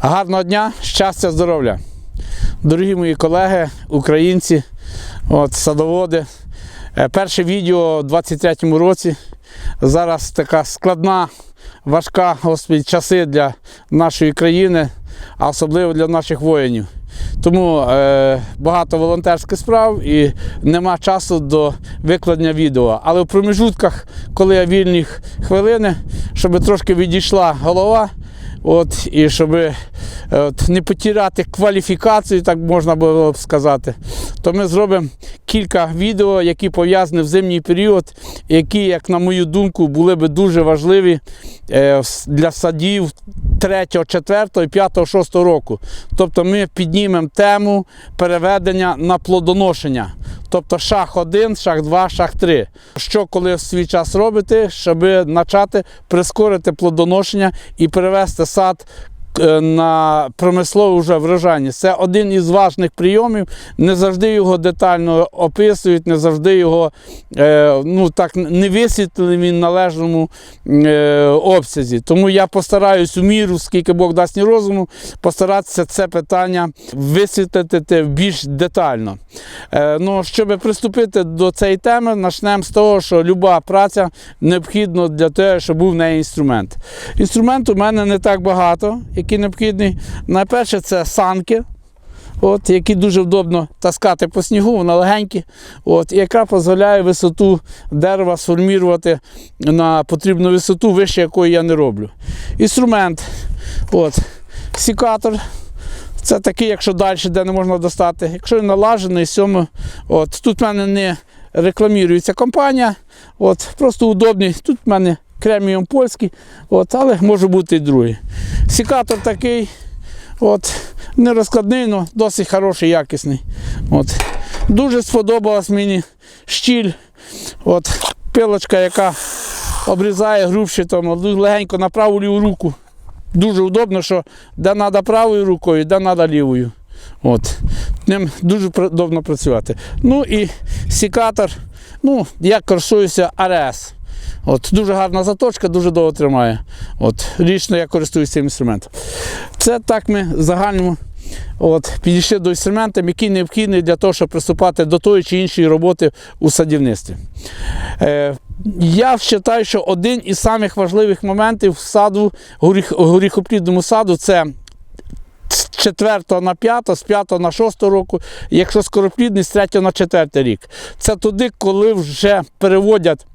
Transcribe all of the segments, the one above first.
Гарного дня, щастя, здоров'я. Дорогі мої колеги, українці, от, садоводи. Е, Перше відео у 23-му році. Зараз така складна, важка господи, часи для нашої країни, а особливо для наших воїнів. Тому е, багато волонтерських справ і нема часу до викладення відео. Але в промежутках, коли я вільні хвилини, щоб трошки відійшла голова, от, і щоб е, от, не потіряти кваліфікацію, так можна було б сказати, то ми зробимо кілька відео, які пов'язані в зимній період, які, як на мою думку, були б дуже важливі е, для садів 3, 4, 5, 6 року. Тобто ми піднімемо тему переведення на плодоношення. Тобто шах 1, шах 2, шах 3. Що коли в свій час робити, щоб почати прискорити плодоношення і перевести сад на промислове вже врожання. Це один із важних прийомів. Не завжди його детально описують, не завжди його е, ну, так, не висвітлені в належному е, обсязі. Тому я постараюсь у міру, скільки Бог дасть мені розуму, постаратися це питання висвітлити більш детально. Е, ну, щоб приступити до цієї теми, почнемо з того, що люба праця необхідна для того, щоб був в неї інструмент. Інструмент у мене не так багато, який необхідний. Найперше, це санки. От, які дуже вдобно таскати по снігу, вона легенькі, от, яка дозволяє висоту дерева сформувати на потрібну висоту, вище якої я не роблю. Інструмент, от, сікатор, це такий, якщо далі, де не можна достати. Якщо він налажений, сьому, от, тут в мене не рекламірується компанія, от, просто удобний. Тут в мене креміум польський, от, але може бути і другий. Сікатор такий, от, не розкладний, але досить хороший, якісний. От. Дуже сподобалась мені щіль. От, пилочка, яка обрізає грубші, тому легенько на праву ліву руку. Дуже удобно, що де треба правою рукою, де треба лівою. От. Ним дуже удобно працювати. Ну і сікатор. Ну, я користуюся АРС. От, дуже гарна заточка, дуже довго тримає. От, лічно я користуюся цим інструментом. Це так ми в загальному от, підійшли до інструменту, який необхідний для того, щоб приступати до тої чи іншої роботи у садівництві. Е, я вважаю, що один із самих важливих моментів в саду, горіх, горіхоплідному саду це з 4 на 5, з 5 на 6 року, якщо скороплідний, з 3 на 4 рік. Це туди, коли вже переводять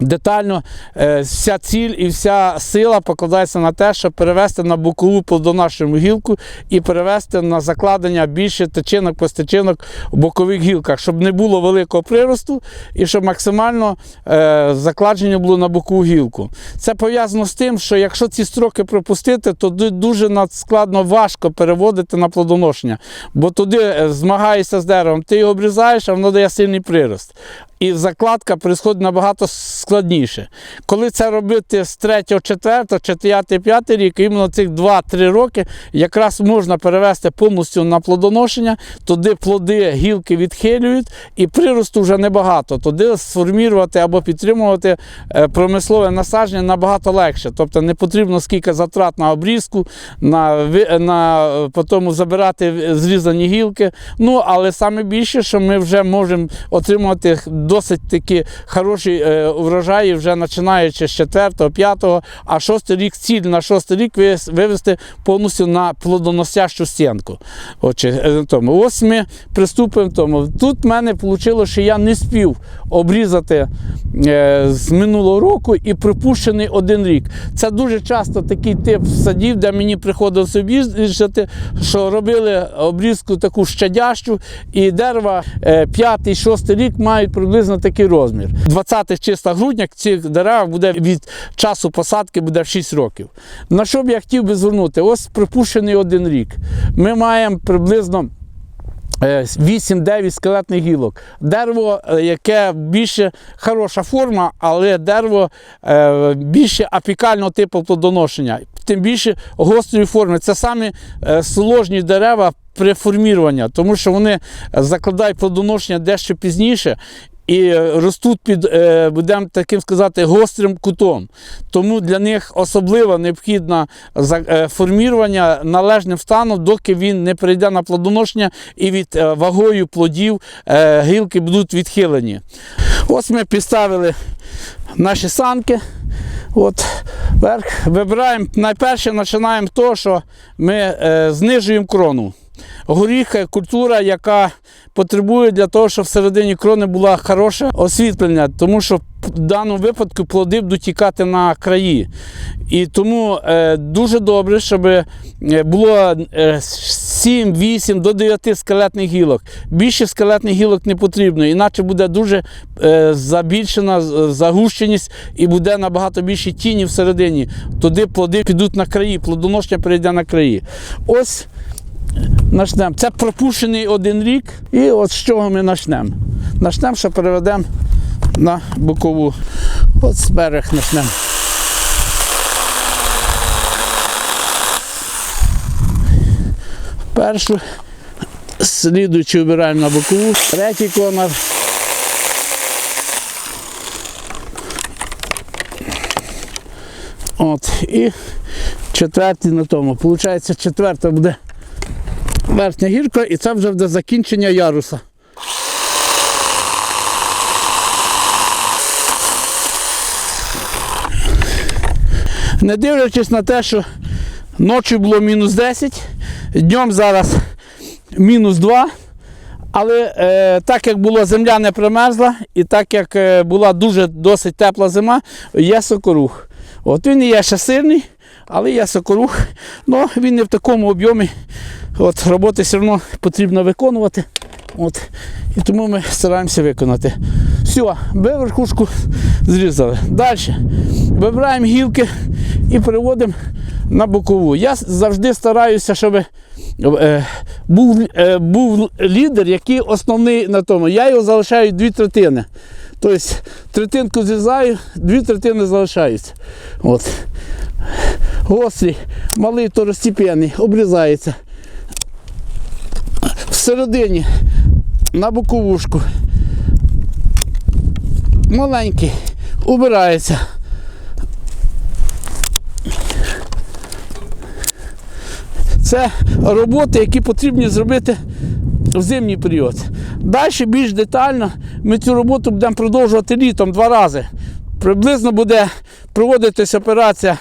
детально е, вся ціль і вся сила покладається на те, щоб перевести на бокову плодоношену гілку і перевести на закладення більше тичинок, постичинок в бокових гілках, щоб не було великого приросту і щоб максимально е, закладення було на бокову гілку. Це пов'язано з тим, що якщо ці строки пропустити, то дуже надскладно важко переводити на плодоношення, бо туди е, змагаєшся з деревом, ти його обрізаєш, а воно дає сильний прирост. І закладка происходить набагато складніше. Коли це робити з 3, 4, 4, 5 рік, іменно цих 2-3 роки якраз можна перевести повністю на плодоношення, туди плоди, гілки відхилюють, і приросту вже небагато. Туди сформувати або підтримувати е, промислове насадження набагато легше. Тобто не потрібно скільки затрат на обрізку, на, на е, потім забирати зрізані гілки. Ну, але саме більше, що ми вже можемо отримувати досить такі хороші е, врожаї, вже починаючи з 4, 5, а 6 рік ціль на 6 рік вивести повністю на плодоносящу стінку. Е, тому. Ось ми приступимо. Тому. Тут в мене вийшло, що я не спів обрізати е, з минулого року і припущений один рік. Це дуже часто такий тип садів, де мені приходилося обрізати, що робили обрізку таку щадящу, і дерева 5-6 рік мають приблизно такий розмір. 20 числа грудня цих дерев буде від часу посадки буде 6 років. На що б я хотів би звернути? Ось припущений один рік. Ми маємо приблизно. е, 8-9 скелетних гілок. Дерево, е, яке більше хороша форма, але дерево е, більше апікального типу плодоношення, тим більше гострої форми. Це самі е, сложні дерева при формуванні, тому що вони закладають плодоношення дещо пізніше. І ростуть під, е, будемо таким сказати, гострим кутом. Тому для них особливо необхідно е, належним станом, доки він не прийде на плодоношення і від е, вагою плодів гілки будуть відхилені. Ось ми підставили наші санки. От, вибираємо найперше починаємо з того, що ми знижуємо крону. Горіх е, культура, яка потребує для того, щоб всередині крони було хороше освітлення, тому що в даному випадку плоди будуть тікати на краї. І тому е, дуже добре, щоб е, було е, 7, 8 до 9 скелетних гілок. Більше скелетних гілок не потрібно, іначе буде дуже е, забільшена загущеність і буде набагато більше тіні всередині. Туди плоди підуть на краї, плодоношення перейде на краї. Ось Начнемо. Це пропущений один рік. І от з чого ми почнемо? Почнемо, що переведемо на бокову. От з берег почнемо. Першу. Слідуючу обираємо на бокову. Третій комар. От. І четвертий на тому. Получається, четверта буде верхня гірка, і це вже буде закінчення яруса. Не дивлячись на те, що ночі було мінус 10, днем зараз мінус 2. Але е, так як була земля не примерзла, і так як е, була дуже досить тепла зима, є сокорух. От він і є ще сильний, але є сокорух. Ну, він не в такому об'ємі. От, роботи все одно потрібно виконувати. От, і тому ми стараємося виконати. Все, ми верхушку зрізали. Далі вибираємо гілки і переводимо на бокову. Я завжди стараюся, щоб е, був, е, був лідер, який основний на тому. Я його залишаю дві третини. Тобто третинку зрізаю, дві третини залишаються. От. Гострий, малий второстепенний, обрізається. Всередині на боковушку. Маленький, убирається. Це роботи, які потрібні зробити в зимній період. Далі більш детально ми цю роботу будемо продовжувати літом два рази. Приблизно буде проводитись операція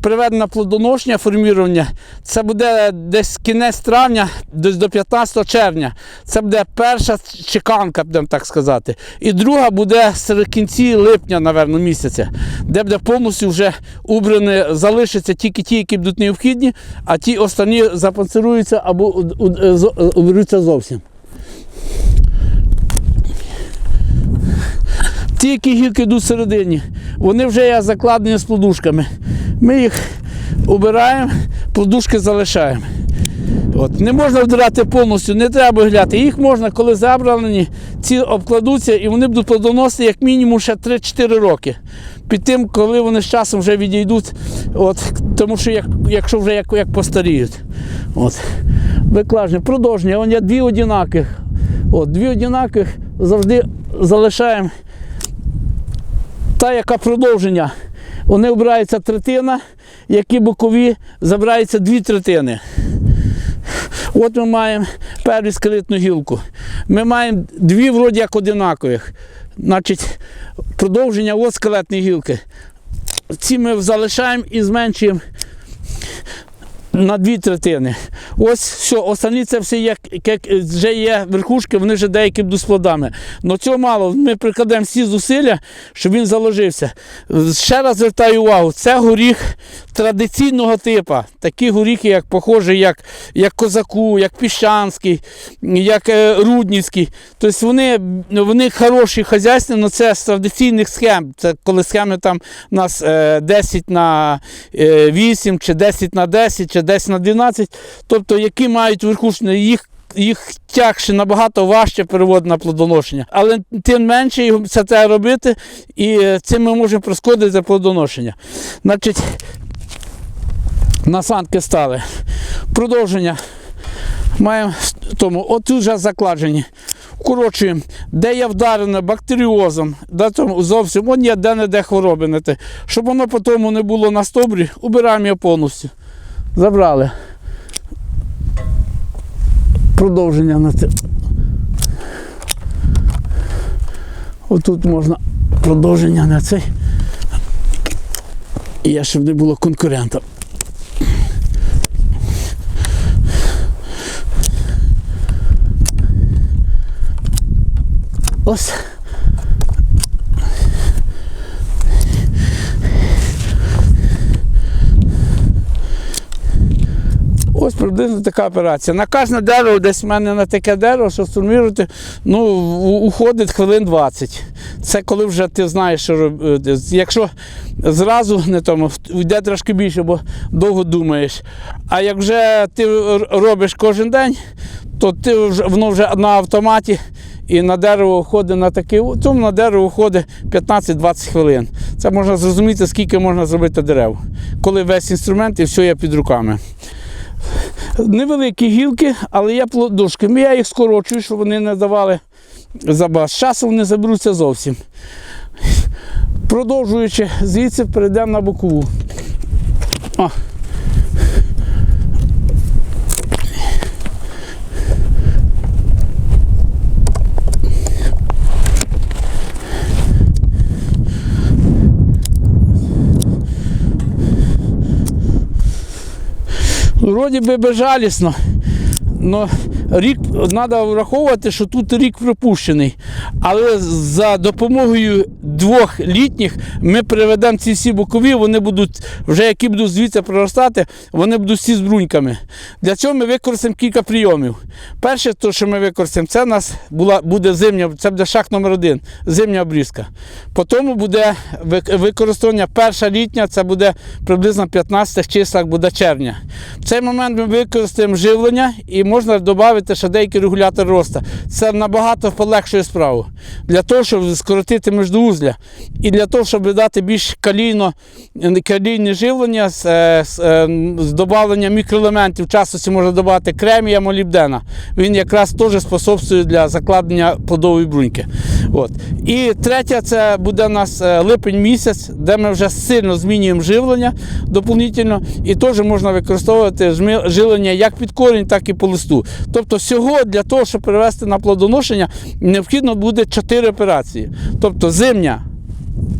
приведення плодоношення, формування. Це буде десь кінець травня, десь до 15 червня. Це буде перша чеканка, будемо так сказати. І друга буде серед кінці липня, напевно, місяця, де буде повністю вже убрані, залишаться тільки ті, які будуть необхідні, а ті останні запанцируються або уберуться зовсім. Ті, які гілки йдуть всередині, вони вже є закладені з плодушками. Ми їх убираємо, плодушки залишаємо. От. Не можна вдирати повністю, не треба гляти. Їх можна, коли забрані, ці обкладуться і вони будуть плодоносити як мінімум ще 3-4 роки. Під тим, коли вони з часом вже відійдуть, от, тому що як, якщо вже як, як постаріють. От. Виклаження, продовження, Вон дві одинаких. От, дві одинаких завжди залишаємо та, яка продовження. Вони обирається третина, які бокові забираються дві третини. От ми маємо першу скелетну гілку. Ми маємо дві вроді як одинакових. Значить, продовження от скелетної гілки. Ці ми залишаємо і зменшуємо на дві третини. Ось все, останні це все як, як вже є верхушки, вони вже деякі будуть з плодами. Но цього мало. Ми прикладемо всі зусилля, щоб він заложився. Ще раз звертаю увагу, це горіх традиційного типу. Такі горіхи, як похожі, як, як козаку, як піщанський, як е, руднівський. Тобто вони, вони хороші хазяйственні, але це з традиційних схем. Це коли схеми там у нас е, 10 на е, 8, чи 10 на 10, чи 10 на 12. Тобто, які мають верхушні, їх їх тягше набагато важче переводити на плодоношення. Але тим менше це треба робити, і е, цим ми можемо прискорити плодоношення. Значить, насанки стали. Продовження. Маємо тому, от вже закладені. вкорочуємо, де є вдарене бактеріозом, де там зовсім он є де-не-де хвороби на те. Щоб воно потім не було на стовбрі, убираємо його повністю. Забрали. Продовження на це. Отут можна продовження на цей. І я щоб не було конкурента. Ось. Ось приблизно така операція. На кожне дерево, десь в мене на таке дерево, що сформувати, ну, уходить хвилин 20. Це коли вже ти знаєш, що робити. Якщо зразу не тому, йде трошки більше, бо довго думаєш. А як вже ти робиш кожен день, то ти вже, воно вже на автоматі і на дерево входить на такий, тому на дерево входить 15-20 хвилин. Це можна зрозуміти, скільки можна зробити дерев, коли весь інструмент і все є під руками. Невеликі гілки, але є плодушки. Я їх скорочую, щоб вони не давали забас. З часом вони заберуться зовсім. Продовжуючи, звідси перейдемо на бокову. О. Вроді би безжалісно. Но рік треба враховувати, що тут рік припущений. Але за допомогою двох літніх ми приведемо ці всі бокові, вони будуть, вже які будуть звідси проростати, вони будуть всі з бруньками. Для цього ми використаємо кілька прийомів. Перше, то, що ми використаємо, це у нас була, буде зимня, це буде шаг номер один, зимня обрізка. Потім буде використання перша літня, це буде приблизно 15 числах буде червня. В цей момент ми використаємо живлення і можна додати ще деякий регулятор росту. Це набагато полегшує справу. Для того, щоб скоротити міждоузля і для того, щоб дати більш калійно, калійне живлення з, е, з, е, з додаванням мікроелементів. В частності можна додати кремія, молібдена. Він якраз теж способствує для закладення плодової бруньки. От. І третє, це буде у нас е, липень місяць, де ми вже сильно змінюємо живлення доповнительно, і теж можна використовувати живлення як під корінь, так і по листу. Тобто, всього для того, щоб перевести на плодоношення, необхідно буде 4 операції. Тобто зимня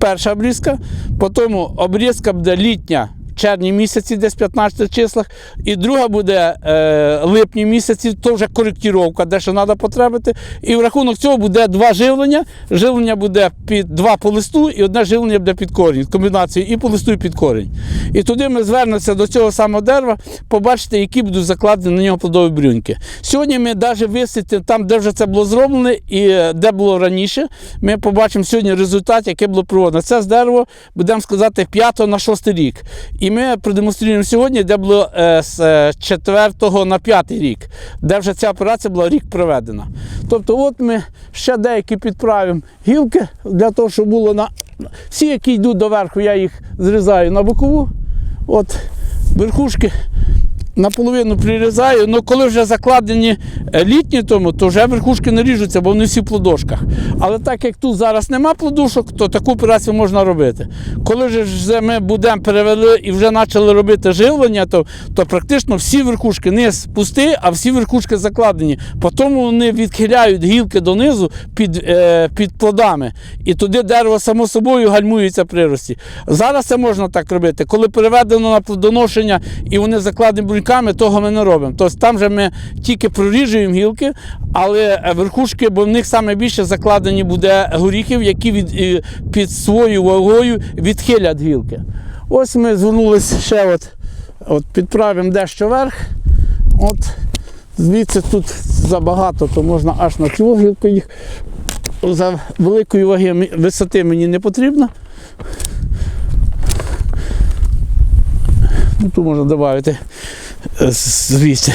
перша обрізка, потім обрізка буде літня. Червні місяці, десь 15 числах, і друга буде е, липні місяці, то вже коректіровка, де що треба потребити. І в рахунок цього буде два живлення. Живлення буде під два по листу, і одне живлення буде під корінь. Комбінацію і по листу, і під корінь. І туди ми звернемося до цього самого дерева, побачите, які будуть закладені на нього плодові брюньки. Сьогодні ми навіть висвітимо там, де вже це було зроблено, і е, де було раніше. Ми побачимо сьогодні результат, який було проводено. Це з дерева, будемо сказати, 5 на 6 рік. І ми продемонструємо сьогодні, де було е, з е, 4 на 5 рік, де вже ця операція була рік проведена. Тобто, от ми ще деякі підправимо гілки для того, щоб було на всі, які йдуть доверху, я їх зрізаю на бокову. От верхушки наполовину прирізаю, але коли вже закладені е, літні тому, то вже верхушки не ріжуться, бо вони всі в плодошках. Але так як тут зараз нема плодушок, то таку операцію можна робити. Коли ж ми будемо перевели і вже почали робити живлення, то, то практично всі верхушки низ пусті, а всі верхушки закладені. Потім вони відхиляють гілки донизу під, е, під плодами. І туди дерево само собою гальмується при рості. Зараз це можна так робити. Коли переведено на плодоношення і вони закладені бруньками, того ми не робимо. Тобто там же ми тільки проріжуємо гілки, але е, верхушки, бо в них саме більше закладені буде горіхів, які від, е, під своєю вагою відхилять гілки. Ось ми звернулися ще от, от підправимо дещо вверх. От звідси тут забагато, то можна аж на цю гілку їх. За великої ваги висоти мені не потрібно. Ну, Тут можна додати звідси.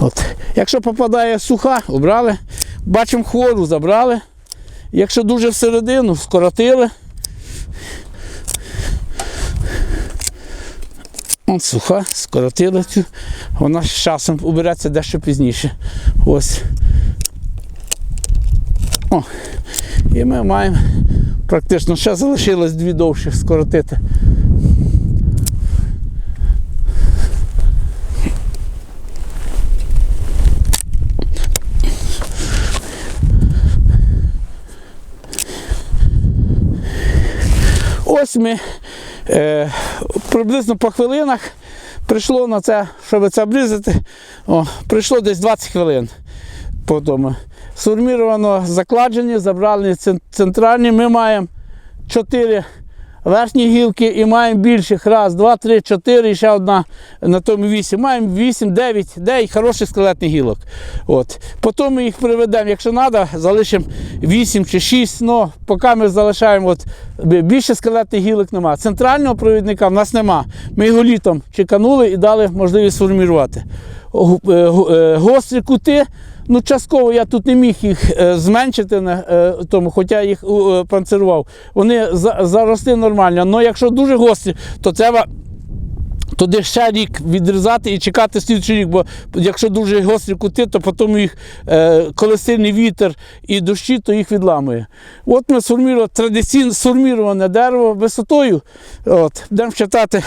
От. Якщо попадає суха, обрали. Бачимо хвору, забрали. Якщо дуже всередину, скоротили. От суха, скоротили цю. Вона з часом убереться дещо пізніше. Ось. О, і ми маємо практично ще залишилось дві довші скоротити. Ось ми е, приблизно по хвилинах прийшло на це, щоб це обрізати. О, прийшло десь 20 хвилин. Потім сформіровано закладжені, забрали центральні. Ми маємо 4 верхні гілки і маємо більших. Раз, два, три, чотири, і ще одна на тому вісім. Маємо 8, 9, 9 хороших скелетних гілок. От. Потім ми їх приведемо, якщо треба, залишимо 8 чи 6. Ну, поки ми залишаємо от, більше скелетних гілок немає. Центрального провідника в нас нема. Ми його літом чеканули і дали можливість сформувати. Е, е, Гострі кути. Ну, частково я тут не міг їх е, зменшити на е, тому, хоча їх е, панцирував. Вони за- заросли нормально. Але якщо дуже гості, то треба туди ще рік відрізати і чекати слідчий рік, бо якщо дуже гострі кути, то потім їх, е, коли сильний вітер і дощі, то їх відламує. От ми сформували традиційне сформіроване дерево висотою. От, будемо читати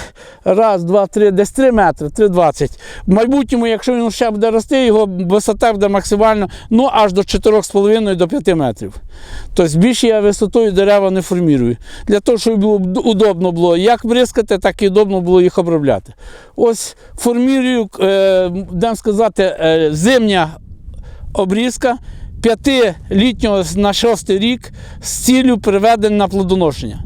раз, два, три, десь 3 метри, 3,20. В майбутньому, якщо він ще буде рости, його висота буде максимально ну, аж до 4,5 до 5 метрів. Тобто більше я висотою дерева не формірую. Для того, щоб було удобно було як бризкати, так і удобно було їх обробляти. Ось формірую, е, будемо сказати, е, зимня обрізка п'ятилітнього на шостий рік з ціллю приведення на плодоношення.